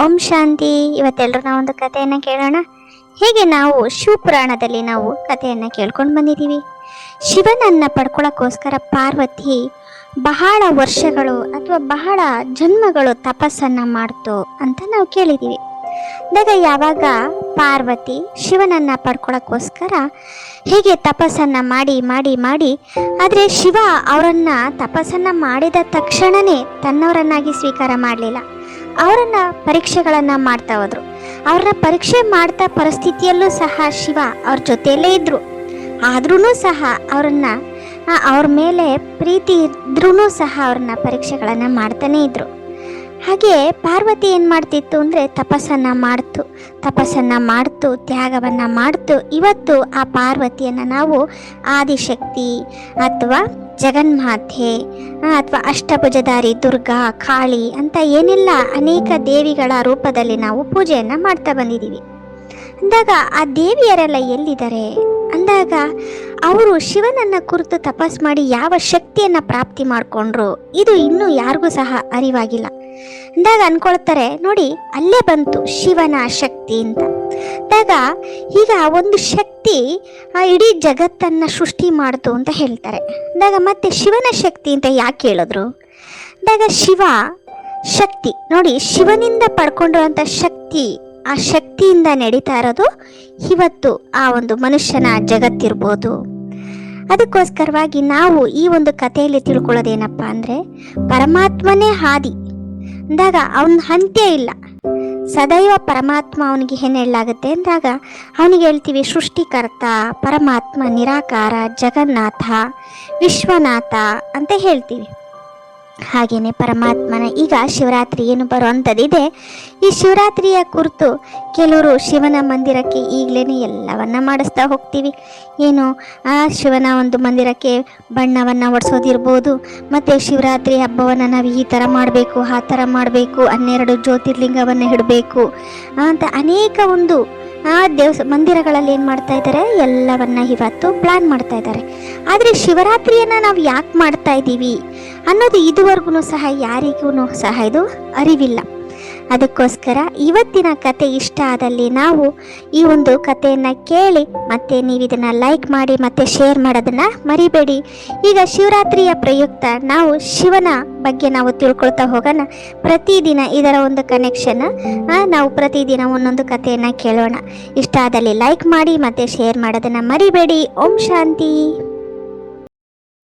ಓಂ ಶಾಂತಿ. ಇವತ್ತೆಲ್ಲರೂ ನಾವು ಒಂದು ಕಥೆಯನ್ನು ಕೇಳೋಣ. ಹೇಗೆ ನಾವು ಶಿವಪುರಾಣದಲ್ಲಿ ನಾವು ಕಥೆಯನ್ನು ಕೇಳ್ಕೊಂಡು ಬಂದಿದ್ದೀವಿ? ಶಿವನನ್ನು ಪಡ್ಕೊಳ್ಳೋಕ್ಕೋಸ್ಕರ ಪಾರ್ವತಿ ಬಹಳ ವರ್ಷಗಳು ಅಥವಾ ಬಹಳ ಜನ್ಮಗಳು ತಪಸ್ಸನ್ನು ಮಾಡ್ತು ಅಂತ ನಾವು ಕೇಳಿದ್ದೀವಿ. ಆಗ ಯಾವಾಗ ಪಾರ್ವತಿ ಶಿವನನ್ನು ಪಡ್ಕೊಳ್ಳೋಕ್ಕೋಸ್ಕರ ಹೀಗೆ ತಪಸ್ಸನ್ನು ಮಾಡಿ ಮಾಡಿ ಮಾಡಿ, ಆದರೆ ಶಿವ ಅವರನ್ನು ತಪಸ್ಸನ್ನು ಮಾಡಿದ ತಕ್ಷಣವೇ ತನ್ನವರನ್ನಾಗಿ ಸ್ವೀಕಾರ ಮಾಡಲಿಲ್ಲ. ಅವರನ್ನ ಪರೀಕ್ಷೆಗಳನ್ನ ಮಾಡ್ತಾ ಹೋದ್ರು. ಅವ್ರನ್ನ ಪರೀಕ್ಷೆ ಮಾಡ್ತಾ ಪರಿಸ್ಥಿತಿಯಲ್ಲೂ ಸಹ ಶಿವ ಅವ್ರ ಜೊತೆಯಲ್ಲೇ ಇದ್ರು. ಆದ್ರೂ ಸಹ ಅವ್ರನ್ನ ಅವ್ರ ಮೇಲೆ ಪ್ರೀತಿ ಇದ್ರೂ ಸಹ ಅವ್ರನ್ನ ಪರೀಕ್ಷೆಗಳನ್ನ ಮಾಡ್ತಾನೆ ಇದ್ರು. ಹಾಗೆ ಪಾರ್ವತಿ ಏನು ಮಾಡ್ತಿತ್ತು ಅಂದರೆ ತಪಸ್ಸನ್ನ ಮಾಡ್ತು ತಪಸ್ಸನ್ನ ಮಾಡ್ತು, ತ್ಯಾಗವನ್ನ ಮಾಡ್ತು. ಇವತ್ತು ಆ ಪಾರ್ವತಿಯನ್ನು ನಾವು ಆದಿಶಕ್ತಿ ಅಥವಾ ಜಗನ್ಮಾತೆ ಅಥವಾ ಅಷ್ಟಭುಜಧಾರಿ ದುರ್ಗಾ, ಕಾಳಿ ಅಂತ ಏನೆಲ್ಲ ಅನೇಕ ದೇವಿಗಳ ರೂಪದಲ್ಲಿ ನಾವು ಪೂಜೆಯನ್ನು ಮಾಡ್ತಾ ಬಂದಿದ್ದೀವಿ. ಅಂದಾಗ ಆ ದೇವಿಯರೆಲ್ಲ ಎಲ್ಲಿದ್ದಾರೆ? ಅಂದಾಗ ಅವರು ಶಿವನನ್ನ ಕುರಿತು ತಪಸ್ ಮಾಡಿ ಯಾವ ಶಕ್ತಿಯನ್ನ ಪ್ರಾಪ್ತಿ ಮಾಡಿಕೊಂಡ್ರು? ಇದು ಇನ್ನೂ ಯಾರಿಗೂ ಸಹ ಅರಿವಾಗಿಲ್ಲ. ಅಂದಾಗ ಅನ್ಕೊಳ್ತಾರೆ, ನೋಡಿ, ಅಲ್ಲೇ ಬಂತು ಶಿವನ ಶಕ್ತಿ ಅಂತ. ಅಂದಾಗ ಈಗ ಒಂದು ಶಕ್ತಿ, ಆ ಇಡೀ ಜಗತ್ತನ್ನು ಸೃಷ್ಟಿ ಮಾಡ್ತು ಅಂತ ಹೇಳ್ತಾರೆ. ಅಂದಾಗ ಮತ್ತೆ ಶಿವನ ಶಕ್ತಿ ಅಂತ ಯಾಕೆ ಹೇಳಿದ್ರು ಅಂದಾಗ ಶಿವ ಶಕ್ತಿ. ನೋಡಿ, ಶಿವನಿಂದ ಪಡ್ಕೊಂಡಿರುವಂಥ ಶಕ್ತಿ, ಆ ಶಕ್ತಿಯಿಂದ ನಡೀತಾ ಇರೋದು ಇವತ್ತು ಆ ಒಂದು ಮನುಷ್ಯನ ಜಗತ್ತಿರ್ಬೋದು. ಅದಕ್ಕೋಸ್ಕರವಾಗಿ ನಾವು ಈ ಒಂದು ಕಥೆಯಲ್ಲಿ ತಿಳ್ಕೊಳ್ಳೋದೇನಪ್ಪ ಅಂದರೆ, ಪರಮಾತ್ಮನೇ ಹಾದಿ. ಅಂದಾಗ ಅವನ ಅಂತ್ಯ ಇಲ್ಲ. ಸದೈವ ಪರಮಾತ್ಮ ಅವನಿಗೆ ಏನು ಹೇಳಲಾಗುತ್ತೆ ಅಂದಾಗ ಅವನಿಗೆ ಹೇಳ್ತೀವಿ ಸೃಷ್ಟಿಕರ್ತ, ಪರಮಾತ್ಮ, ನಿರಾಕಾರ, ಜಗನ್ನಾಥ, ವಿಶ್ವನಾಥ ಅಂತ ಹೇಳ್ತೀವಿ. ಹಾಗೇನೆ ಪರಮಾತ್ಮನ ಈಗ ಶಿವರಾತ್ರಿ ಏನು ಬರುವಂಥದ್ದಿದೆ. ಈ ಶಿವರಾತ್ರಿಯ ಕುರಿತು ಕೆಲವರು ಶಿವನ ಮಂದಿರಕ್ಕೆ ಈಗಲೇ ಎಲ್ಲವನ್ನ ಮಾಡಿಸ್ತಾ ಹೋಗ್ತೀವಿ. ಏನು, ಆ ಶಿವನ ಒಂದು ಮಂದಿರಕ್ಕೆ ಬಣ್ಣವನ್ನು ಒಡಿಸೋದಿರ್ಬೋದು, ಮತ್ತು ಶಿವರಾತ್ರಿ ಹಬ್ಬವನ್ನು ನಾವು ಈ ಥರ ಮಾಡಬೇಕು, ಆ ಥರ ಮಾಡಬೇಕು, ಹನ್ನೆರಡು ಜ್ಯೋತಿರ್ಲಿಂಗವನ್ನು ಇಡಬೇಕು ಅಂತ ಅನೇಕ ಒಂದು, ಆ ದೇವಸ, ಮಂದಿರಗಳಲ್ಲಿ ಏನು ಮಾಡ್ತಾ ಇದ್ದಾರೆ? ಎಲ್ಲವನ್ನ ಇವತ್ತು ಪ್ಲ್ಯಾನ್ ಮಾಡ್ತಾ ಇದ್ದಾರೆ. ಆದರೆ ಶಿವರಾತ್ರಿಯನ್ನು ನಾವು ಯಾಕೆ ಮಾಡ್ತಾ ಇದ್ದೀವಿ? ಅನ್ನೋದು ಇದುವರೆಗೂ ಸಹ ಯಾರಿಗೂ ಸಹ ಇದು ಅರಿವಿಲ್ಲ. ಅದಕ್ಕೋಸ್ಕರ ಇವತ್ತಿನ ಕತೆ ಇಷ್ಟ ಆದಲ್ಲಿ ನಾವು ಈ ಒಂದು ಕಥೆಯನ್ನು ಕೇಳಿ ಮತ್ತೆ ನೀವು ಇದನ್ನು ಲೈಕ್ ಮಾಡಿ ಮತ್ತೆ ಶೇರ್ ಮಾಡೋದನ್ನು ಮರಿಬೇಡಿ. ಈಗ ಶಿವರಾತ್ರಿಯ ಪ್ರಯುಕ್ತ ನಾವು ಶಿವನ ಬಗ್ಗೆ ನಾವು ತಿಳ್ಕೊಳ್ತಾ ಹೋಗೋಣ. ಪ್ರತಿದಿನ ಇದರ ಒಂದು ಕನೆಕ್ಷನ್ ನಾವು ಪ್ರತಿದಿನ ಒಂದೊಂದು ಕಥೆಯನ್ನು ಕೇಳೋಣ. ಇಷ್ಟ ಆದಲ್ಲಿ ಲೈಕ್ ಮಾಡಿ ಮತ್ತೆ ಶೇರ್ ಮಾಡೋದನ್ನು ಮರಿಬೇಡಿ. ಓಂ ಶಾಂತಿ.